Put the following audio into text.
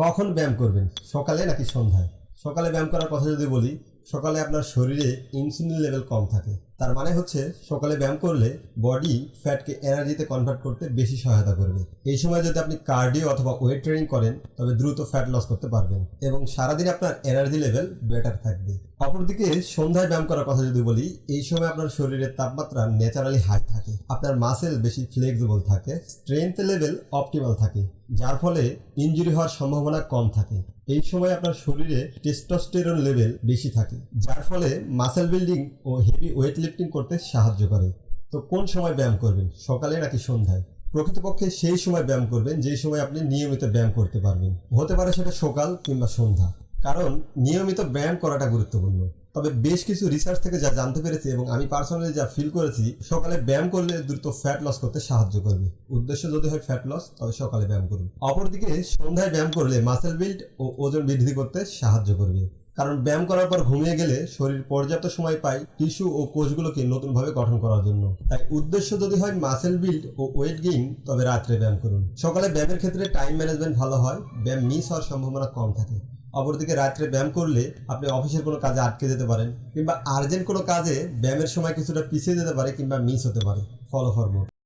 কখন ব্যায়াম করবেন? সকালে নাকি সন্ধ্যায়? সকালে ব্যায়াম করার কথা যদি বলি, সকালে আপনার শরীরে ইনসুলিন লেভেল কম থাকে। তার মানে হচ্ছে, সকালে ব্যায়াম করলে বডি ফ্যাটকে এনার্জিতে কনভার্ট করতে বেশি সহায়তা করবে। এই সময় যদি আপনি কার্ডিও অথবা ওয়েট ট্রেনিং করেন, তবে দ্রুত ফ্যাট লস করতে পারবেন এবং সারাদিন আপনার এনার্জি লেভেল বেটার থাকবে। অপরদিকে সন্ধ্যায় ব্যায়াম করার কথা যদি বলি, এই সময় আপনার শরীরের তাপমাত্রা ন্যাচারালি হাই থাকে। আপনার মাসেল বেশি ফ্লেক্সিবল থাকে স্ট্রেংথ লেভেল অপটিমাল থাকে, যার ফলে ইনজুরি হওয়ার সম্ভাবনা কম থাকে। এই সময় আপনার শরীরে টেস্টোস্টেরন লেভেল বেশি থাকে, যার ফলে মাসেল বিল্ডিং ও হেভি ওয়েট লিফটিং করতে সাহায্য করে। তো কোন সময় ব্যায়াম করবেন? সকালে নাকি সন্ধ্যায়? প্রকৃতপক্ষে সেই সময় ব্যায়াম করবেন, যেই সময় আপনি নিয়মিত ব্যায়াম করতে পারবেন। হতে পারে সেটা সকাল কিংবা সন্ধ্যা। কারণ নিয়মিত ব্যায়াম করাটা গুরুত্বপূর্ণ। তবে বেশ কিছু রিসার্চ থেকে যা জানতে পেরেছি এবং আমি পার্সোনালি যা ফিল করেছি, সকালে ব্যায়াম করলে দ্রুত ফ্যাট লস করতে সাহায্য করবে। উদ্দেশ্য যদি হয় ফ্যাট লস তবে সকালে ব্যায়াম করুন। অপরদিকে, সন্ধ্যায় ব্যায়াম করলে মাসেল বিল্ড ও ওজন বৃদ্ধি করতে সাহায্য করবে। কারণ ব্যায়াম করার পর ঘুমিয়ে গেলে শরীর পর্যাপ্ত সময় পায় টিস্যু ও কোষগুলোকে নতুনভাবে গঠন করার জন্য। তাই উদ্দেশ্য যদি হয় মাসেল বিল্ড ও ওয়েট গেইন তবে রাত্রে ব্যায়াম করুন। সকালে ব্যায়ামের ক্ষেত্রে টাইম ম্যানেজমেন্ট ভালো হয়, ব্যায়াম মিস হওয়ার সম্ভাবনা কম থাকে। অপরদিকে রাত্রে ব্যায়াম করলে আপনি অফিসের কোনো কাজে আটকে যেতে পারেন কিংবা আর্জেন্ট কোনো কাজে ব্যায়ামের সময় কিছুটা পিছিয়ে যেতে পারে কিংবা মিস হতে পারে ফলো ফর